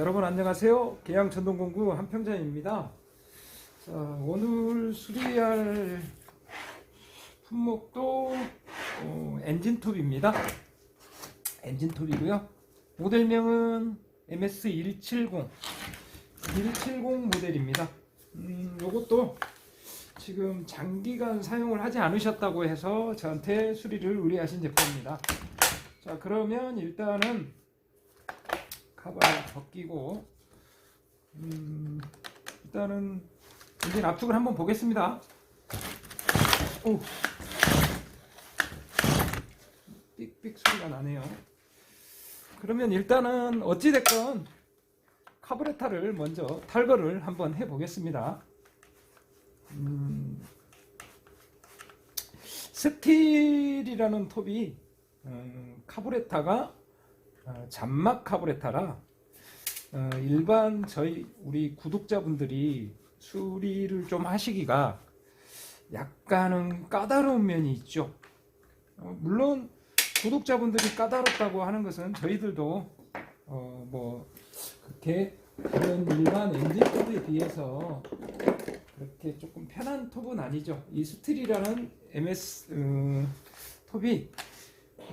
여러분 안녕하세요. 계양 전동공구 한평장입니다. 자, 오늘 수리할 품목도 어, 엔진톱입니다. 엔진톱이고요. 모델명은 MS170 170 모델입니다. 음, 요것도 지금 장기간 사용을 하지 않으셨다고 해서 저한테 수리를 의뢰하신 제품입니다. 자, 그러면 일단은 가방을 벗기고 음, 일단은 엔진 압축을 한번 보겠습니다. 오, 삑삑 소리가 나네요. 그러면 일단은 어찌 됐건 카브레타를 먼저 탈거를 한번 해보겠습니다. 음, 스틸이라는 톱이 음, 카브레타가 어, 잔막 카브레타라 어, 일반 저희 우리 구독자분들이 수리를 좀 하시기가 약간은 까다로운 면이 있죠. 어, 물론 구독자분들이 까다롭다고 하는 것은 저희들도 어, 뭐 그렇게 다른 일반 엔진 톱에 비해서 그렇게 조금 편한 톱은 아니죠. 이 스틸이라는 MS 음, 톱이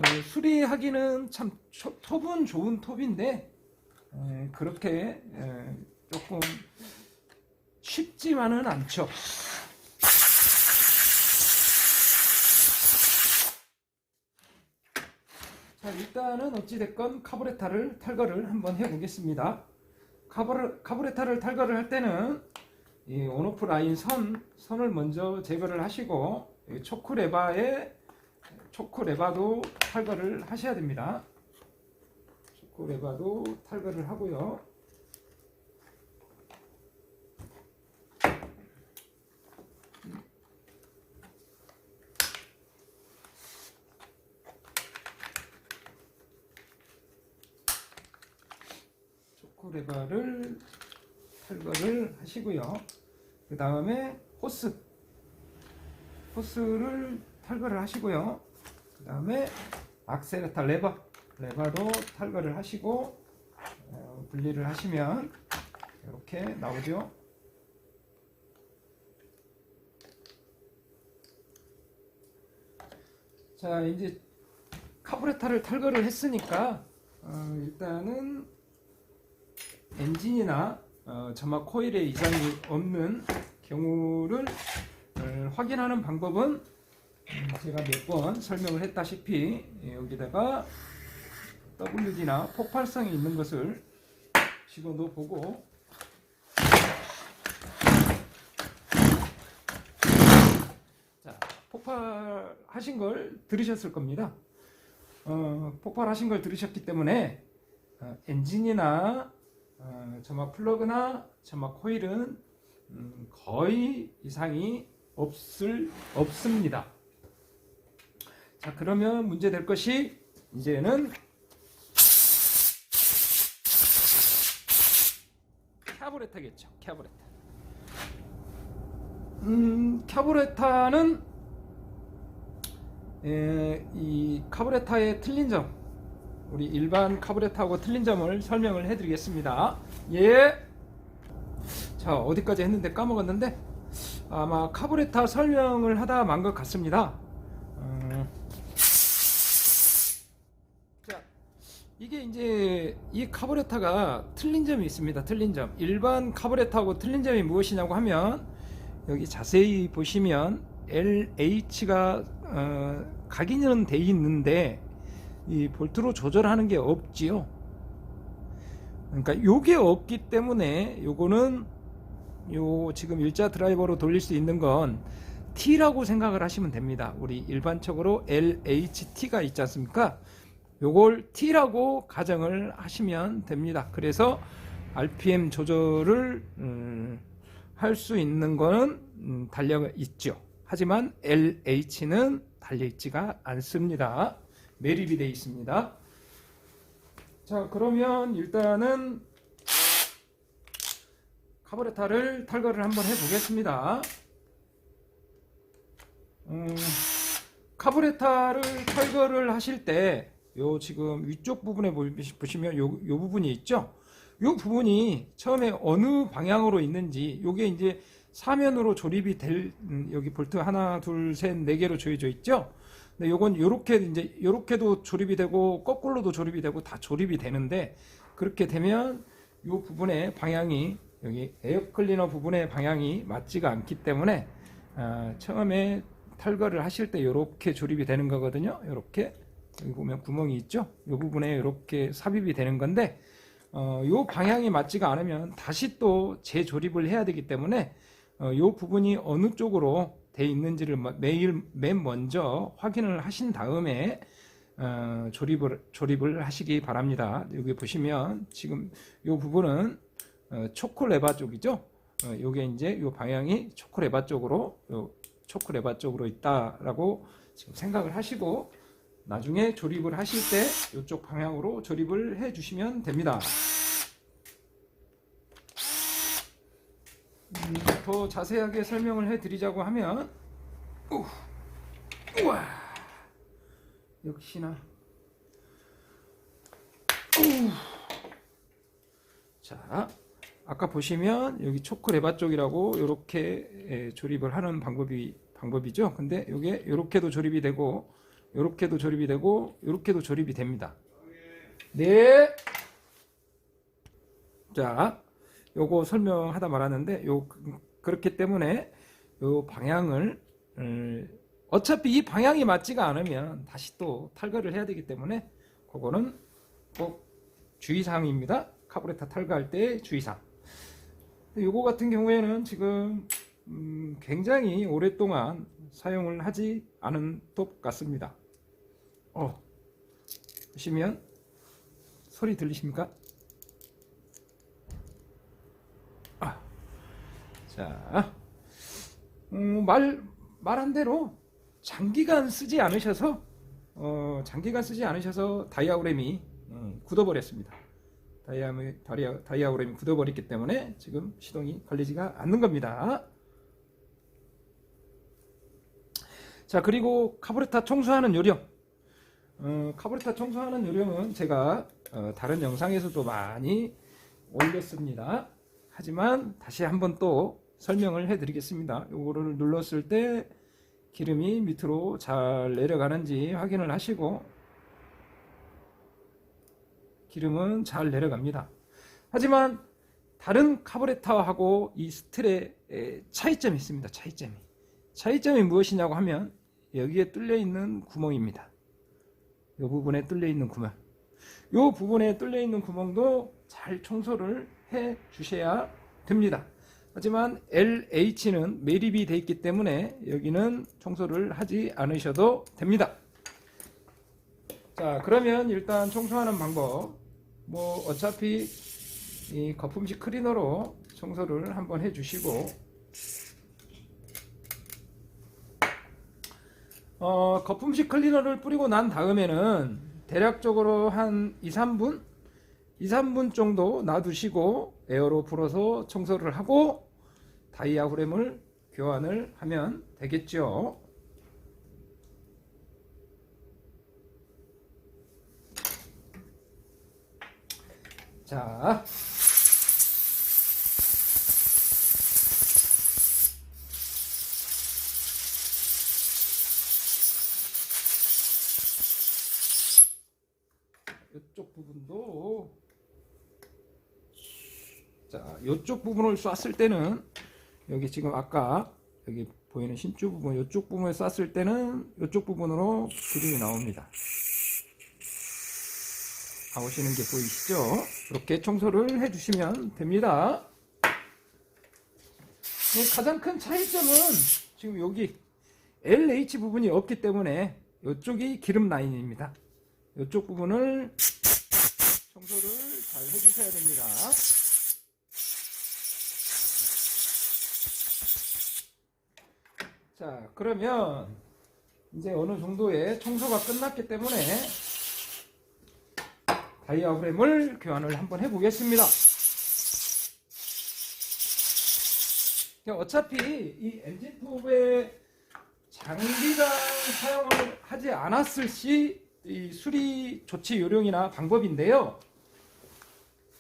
어, 수리하기는 참 초- 톱은 좋은 톱인데 에, 그렇게 에, 조금 쉽지만은 않죠. 자 일단은 어찌됐건 카브레타를 탈거를 한번 해보겠습니다. 카브레, 카브레타를 탈거를 할 때는 이 온오프 라인 선 선을 먼저 제거를 하시고 이 초크 레바에 초크 레바도 탈거를 하셔야 됩니다. 초크 레바도 탈거를 하고요. 초크 레바를 탈거를 하시고요. 그 다음에 호스 호스를 탈거를 하시고요. 그 다음에 악셀레타 레버 레버도 탈거를 하시고 어, 분리를 하시면 이렇게 나오죠. 자 이제 카브레타를 탈거를 했으니까 어, 일단은 엔진이나 어, 점막 코일에 이상이 없는 경우를 어, 확인하는 방법은 음, 제가 몇 번 설명을 했다시피 예, 여기다가 WD나 폭발성이 있는 것을 집어넣어 보고 자 폭발하신 걸 들으셨을 겁니다. 어, 폭발하신 걸 들으셨기 때문에 어, 엔진이나 어, 점막 플러그나 점막 코일은 음, 거의 이상이 없을 없습니다. 자 그러면 문제 될 것이 이제는 카브레타겠죠. 카브레타. 음, 카브레타는 에, 이 카브레타의 틀린 점 우리 일반 카브레타하고 틀린 점을 설명을 해드리겠습니다. 예. 자 어디까지 했는데 까먹었는데 아마 카브레타 설명을 하다 만 것 같습니다. 음. 자 이게 이제 이 카브레타가 틀린 점이 있습니다. 틀린 점. 일반 카브레타하고 틀린 점이 무엇이냐고 하면 여기 자세히 보시면 LH가 어, 각인은 돼 있는데 이 볼트로 조절하는 게 없지요. 그러니까 요게 없기 때문에 요거는 요 지금 일자 드라이버로 돌릴 수 있는 건 T라고 생각을 하시면 됩니다. 우리 일반적으로 LHT가 있지 않습니까? 요걸 T라고 가정을 하시면 됩니다. 그래서 RPM 조절을 음, 할수 있는 거는 음, 달려 있죠. 하지만 LH는 달려 있지가 않습니다. 매립이 되어 있습니다. 자, 그러면 일단은 카브레타를 탈거를 한번 해보겠습니다. 음, 카브레타를 탈거를 하실 때 요 지금 위쪽 부분에 보시- 보시면 요, 요 부분이 있죠. 요 부분이 처음에 어느 방향으로 있는지 요게 이제 사면으로 조립이 될 음, 여기 볼트 하나 둘 셋 네 개로 조여져 있죠. 근데 요건 요렇게 이제 요렇게도 조립이 되고 거꾸로도 조립이 되고 다 조립이 되는데 그렇게 되면 요 부분의 방향이 여기 에어 클리너 부분의 방향이 맞지가 않기 때문에 아, 처음에 탈거를 하실 때 이렇게 조립이 되는 거거든요. 이렇게 여기 보면 구멍이 있죠. 이 부분에 이렇게 삽입이 되는 건데 어, 요 방향이 맞지가 않으면 다시 또 재조립을 해야 되기 때문에 어, 요 부분이 어느 쪽으로 돼 있는지를 마- 매일 맨 먼저 확인을 하신 다음에 어, 조립을 조립을 하시기 바랍니다. 여기 보시면 지금 요 부분은 어, 초코레바 쪽이죠. 어, 요게 이제 요 방향이 초코레바 쪽으로 요 초코레바 쪽으로 있다라고 지금 생각을 하시고 나중에 조립을 하실 때 이쪽 방향으로 조립을 해 주시면 됩니다. 음, 더 자세하게 설명을 해 드리자고 하면 우, 우와 역시나 우. 자 아까 보시면 여기 초크 레바 쪽이라고 이렇게 조립을 하는 방법이 방법이죠. 근데 이게 이렇게도 조립이 되고 이렇게도 조립이 되고 이렇게도 조립이 됩니다. 네. 자, 요거 설명하다 말았는데 요 그- 그렇기 때문에 요 방향을 음, 어차피 이 방향이 맞지가 않으면 다시 또 탈거를 해야 되기 때문에 그거는 꼭 주의사항입니다. 카브레타 탈거할 때 주의사항. 요거 같은 경우에는 지금 음, 굉장히 오랫동안 사용을 하지 않은 톱 같습니다. 어, 보시면 소리 들리십니까? 아, 자, 음, 말 말한 대로 장기간 쓰지 않으셔서 어, 장기간 쓰지 않으셔서 다이아우렘이 음, 굳어버렸습니다. 다이아우렘, 다이아, 다이아우렘이 굳어버렸기 때문에 지금 시동이 걸리지가 않는 겁니다. 자 그리고 카브레타 청소하는 요령 어, 카브레타 청소하는 요령은 제가 어, 다른 영상에서도 많이 올렸습니다. 하지만 다시 한번 또 설명을 해드리겠습니다. 요거를 눌렀을 때 기름이 밑으로 잘 내려가는지 확인을 하시고 기름은 잘 내려갑니다. 하지만 다른 카브레타하고 이 스틸의 에, 차이점이 있습니다. 차이점이. 차이점이 무엇이냐고 하면 여기에 뚫려 있는 구멍입니다. 이 부분에 뚫려 있는 구멍. 이 부분에 뚫려 있는 구멍도 잘 청소를 해 주셔야 됩니다. 하지만 LH는 매립이 되어 있기 때문에 여기는 청소를 하지 않으셔도 됩니다. 자, 그러면 일단 청소하는 방법. 뭐 어차피 이 거품식 클리너로 청소를 한번 해 주시고 어, 거품식 클리너를 뿌리고 난 다음에는 대략적으로 한 2, 3분 2, 3분 정도 놔두시고 에어로 불어서 청소를 하고 다이아프램을 교환을 하면 되겠죠. 자, 이쪽 부분도 자, 이쪽 부분을 쐈을 때는 여기 지금 아까 여기 보이는 신주 부분 이쪽 부분을 쐈을 때는 이쪽 부분으로 기름이 나옵니다. 나오시는 게 보이시죠? 이렇게 청소를 해주시면 됩니다. 네, 가장 큰 차이점은 지금 여기 LH 부분이 없기 때문에 이쪽이 기름 라인입니다. 이쪽 부분을 청소를 잘 해주셔야 됩니다. 자, 그러면 이제 어느 정도의 청소가 끝났기 때문에 다이아프램을 교환을 한번 해보겠습니다. 어차피 이 엔진톱의 장기간 사용을 하지 않았을 시 이 수리 조치 요령이나 방법인데요.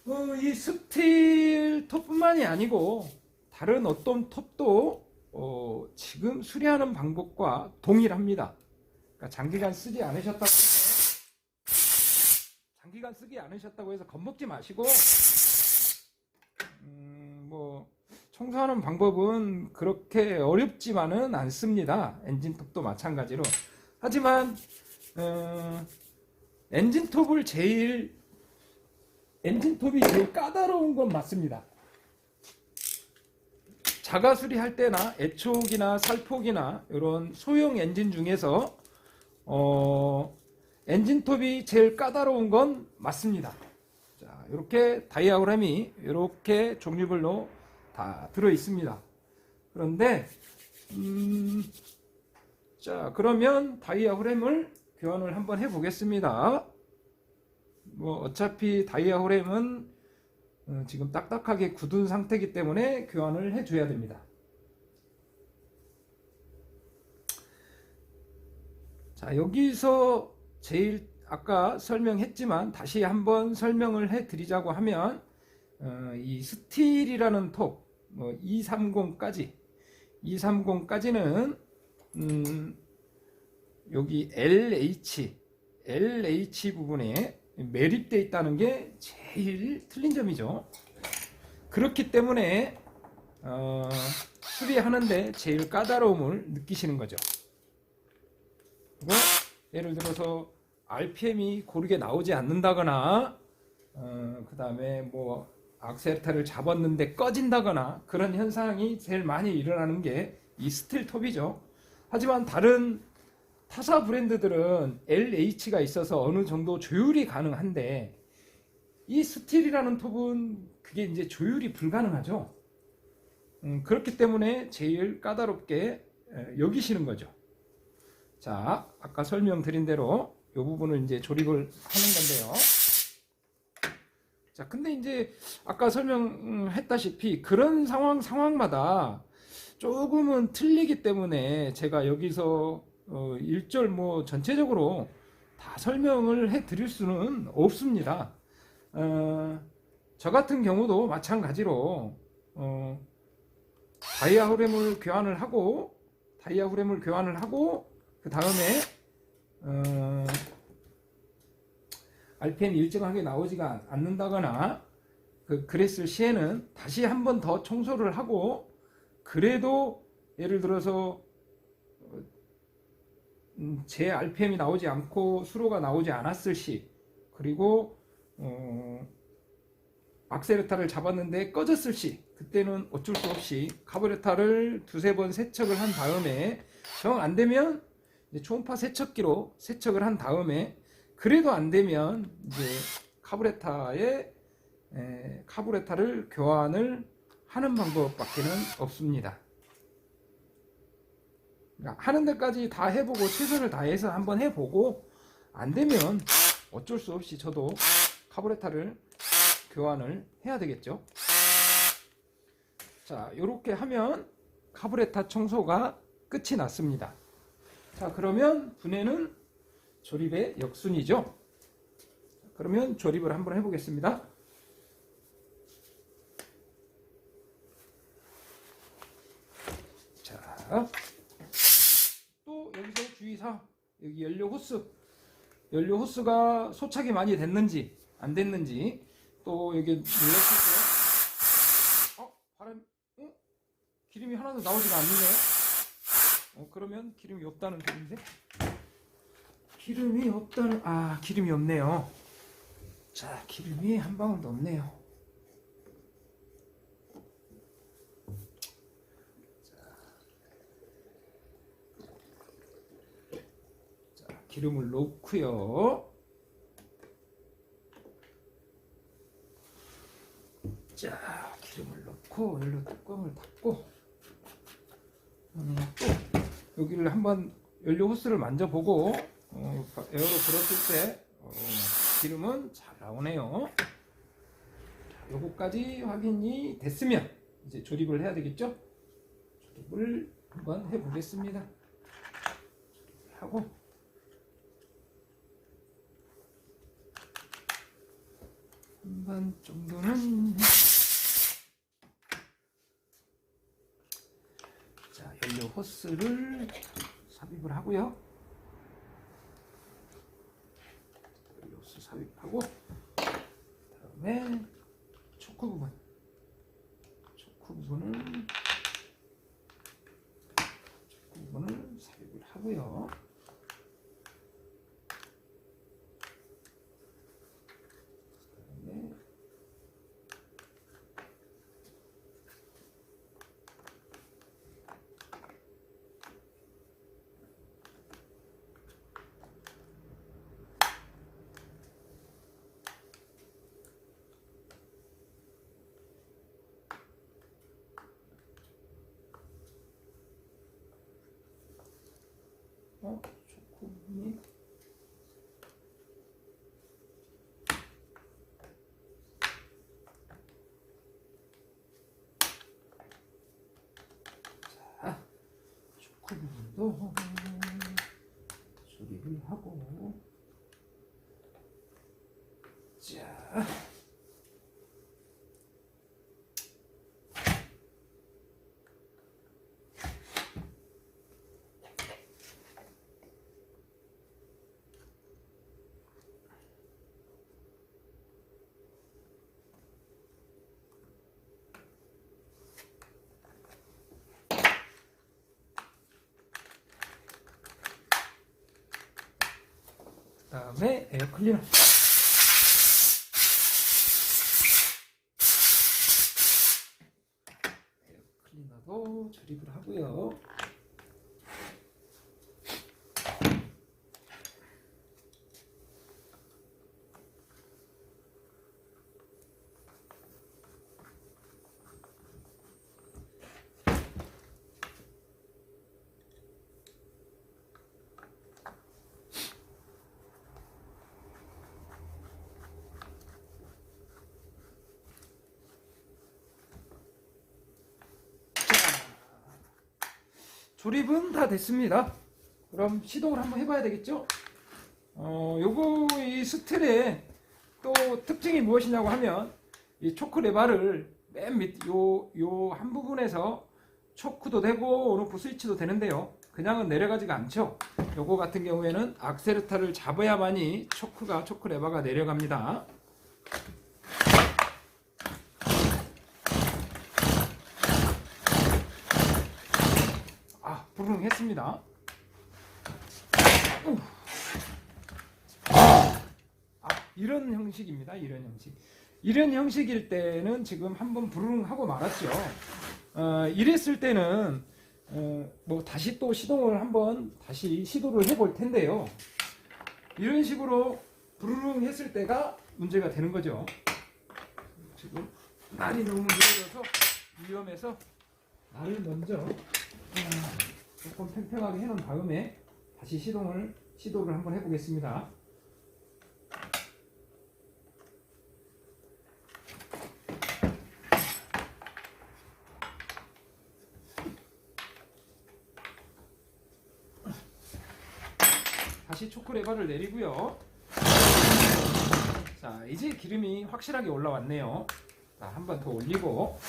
어, 어, 이 스틸 톱뿐만이 아니고 다른 어떤 톱도 어, 지금 수리하는 방법과 동일합니다. 그러니까 장기간 쓰지 않으셨다고 해서 장기간 쓰지 않으셨다고 해서 겁먹지 마시고 음, 뭐 청소하는 방법은 그렇게 어렵지만은 않습니다. 엔진톱도 마찬가지로. 하지만 어, 엔진톱을 제일 엔진톱이 제일 까다로운 건 맞습니다. 자가 수리할 때나 애촉이나 살폭이나 이런 소형 엔진 중에서 어, 엔진톱이 제일 까다로운 건 맞습니다. 자, 이렇게 다이아그램이 이렇게 종류별로 다 들어 있습니다. 그런데 음, 자 그러면 다이아그램을 교환을 한번 해 보겠습니다. 뭐 어차피 다이아그램은 어, 지금 딱딱하게 굳은 상태이기 때문에 교환을 해 줘야 됩니다. 자 여기서 제일 아까 설명했지만 다시 한번 설명을 해 드리자고 하면 어, 이 스틸이라는 톱, 뭐 230까지, 230까지는 음, 여기 LH, LH 부분에 매립되어 있다는 게 제일 틀린 점이죠. 그렇기 때문에 어, 수리하는데 제일 까다로움을 느끼시는 거죠. 그리고 예를 들어서 RPM이 고르게 나오지 않는다거나 어, 그 다음에 뭐 악셀타를 잡았는데 꺼진다거나 그런 현상이 제일 많이 일어나는 게 이 스틸 톱이죠. 하지만 다른 타사 브랜드들은 LH가 있어서 어느 정도 조율이 가능한데 이 스틸이라는 톱은 그게 이제 조율이 불가능하죠. 음, 그렇기 때문에 제일 까다롭게 에, 여기시는 거죠. 자, 아까 설명드린 대로 이 부분을 이제 조립을 하는 건데요. 자, 근데 이제 아까 설명했다시피 그런 상황 상황마다 조금은 틀리기 때문에 제가 여기서 어, 일절 뭐 전체적으로 다 설명을 해 드릴 수는 없습니다. 어, 저 같은 경우도 마찬가지로 어, 다이아 후렘을 교환을 하고 다이아 후렘을 교환을 하고 그 다음에 어, RPM 일정하게 나오지가 않는다거나 그 그랬을 시에는 다시 한 번 더 청소를 하고 그래도 예를 들어서 음, 제 RPM이 나오지 않고 수로가 나오지 않았을 시 그리고 어, 악셀레타를 잡았는데 꺼졌을 시 그때는 어쩔 수 없이 카브레타를 두세 번 세척을 한 다음에 정 안 되면 이제 초음파 세척기로 세척을 한 다음에 그래도 안 되면 이제 카브레타에 에, 카브레타를 교환을 하는 방법밖에는 없습니다. 그러니까 하는 데까지 다 해보고 최선을 다해서 한번 해보고 안 되면 어쩔 수 없이 저도 카브레타를 교환을 해야 되겠죠. 자, 이렇게 하면 카브레타 청소가 끝이 났습니다. 자, 그러면 분해는 조립의 역순이죠. 그러면 조립을 한번 해보겠습니다. 자, 여기 연료 호스, 연료 호스가 소착이 많이 됐는지 안 됐는지 또 여기 눌렀을 때, 어 바람, 어 기름이 하나도 나오지가 않는데요. 어 그러면 기름이 없다는 뜻인데 기름이 없다는 아 기름이 없네요. 자 기름이 한 방울도 없네요. 자, 기름을 넣고요. 자, 기름을 넣고 연료 뚜껑을 닫고 음, 또 여기를 한번 연료 호스를 만져보고 어, 에어로 불었을 때 어, 기름은 잘 나오네요. 자, 요거까지 확인이 됐으면 이제 조립을 해야 되겠죠? 조립을 한번 해보겠습니다. 하고 반반 정도는 자 연료 호스를 삽입을 하고요. 연료 호스 삽입하고 그다음에 초크 부분 초크 부분을 초크 부분을 삽입을 하고요. 그다음에 어? 초크 부분이 자, 부분도 조립을 하고. 자 그 다음에 에어 클리너 에어 클리너도 조립을 하고요. 조립은 다 됐습니다. 그럼 시동을 한번 해봐야 되겠죠? 어, 요거 이 스틸의 또 특징이 무엇이냐고 하면 이 초크 레바를 맨 밑 요 요 한 부분에서 초크도 되고 온오프 스위치도 되는데요. 그냥은 내려가지가 않죠. 요거 같은 경우에는 악셀레타를 잡아야만이 초크가 초크 레바가 내려갑니다. 아, 부릉 했습니다. 우. 아, 이런 형식입니다. 이런 형식. 이런 형식일 때는 지금 한번 부릉 하고 말았죠. 어, 이랬을 때는 어, 뭐 다시 또 시동을 한번 다시 시도를 해볼 텐데요. 이런 식으로 부르릉 했을 때가 문제가 되는 거죠. 지금 날이 너무 늘어져서 위험해서 날을 먼저 음, 조금 팽팽하게 해놓은 다음에 다시 시동을 시도를 한번 해보겠습니다. 다시 초크 레버를 내리고요. 자, 이제 기름이 확실하게 올라왔네요. 자, 한 번 더 올리고.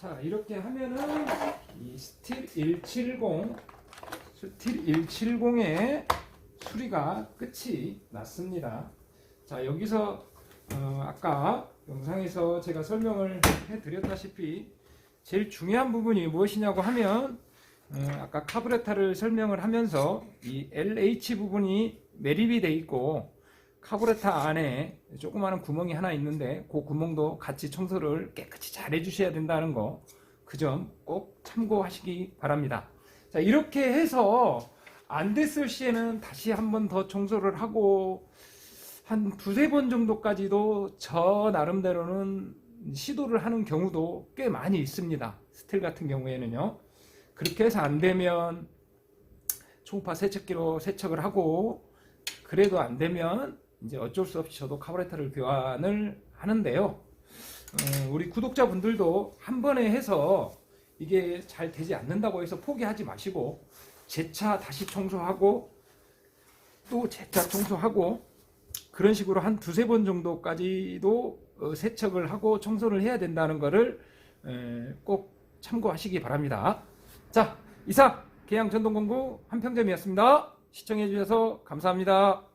자, 이렇게 하면은 이 스틸 170, 스 틸 170의 수리가 끝이 났습니다. 자, 여기서 어, 아까 영상에서 제가 설명을 해드렸다시피 제일 중요한 부분이 무엇이냐고 하면 어, 아까 카브레타를 설명을 하면서 이 LH 부분이 매립이 돼 있고 카부레터 안에 조그마한 구멍이 하나 있는데 그 구멍도 같이 청소를 깨끗이 잘 해주셔야 된다는 거 그 점 꼭 참고하시기 바랍니다. 자 이렇게 해서 안 됐을 시에는 다시 한 번 더 청소를 하고 한 두세 번 정도까지도 저 나름대로는 시도를 하는 경우도 꽤 많이 있습니다. 스틸 같은 경우에는요. 그렇게 해서 안 되면 초음파 세척기로 세척을 하고 그래도 안 되면 이제 어쩔 수 없이 저도 카브레터를 교환을 하는데요. 어, 우리 구독자분들도 한 번에 해서 이게 잘 되지 않는다고 해서 포기하지 마시고 제 차 다시 청소하고 또 제 차 청소하고 그런 식으로 한 두세 번 정도까지도 어, 세척을 하고 청소를 해야 된다는 에, 꼭 참고하시기 바랍니다. 자, 이상 계양 전동공구 한평점이었습니다. 시청해 주셔서 감사합니다.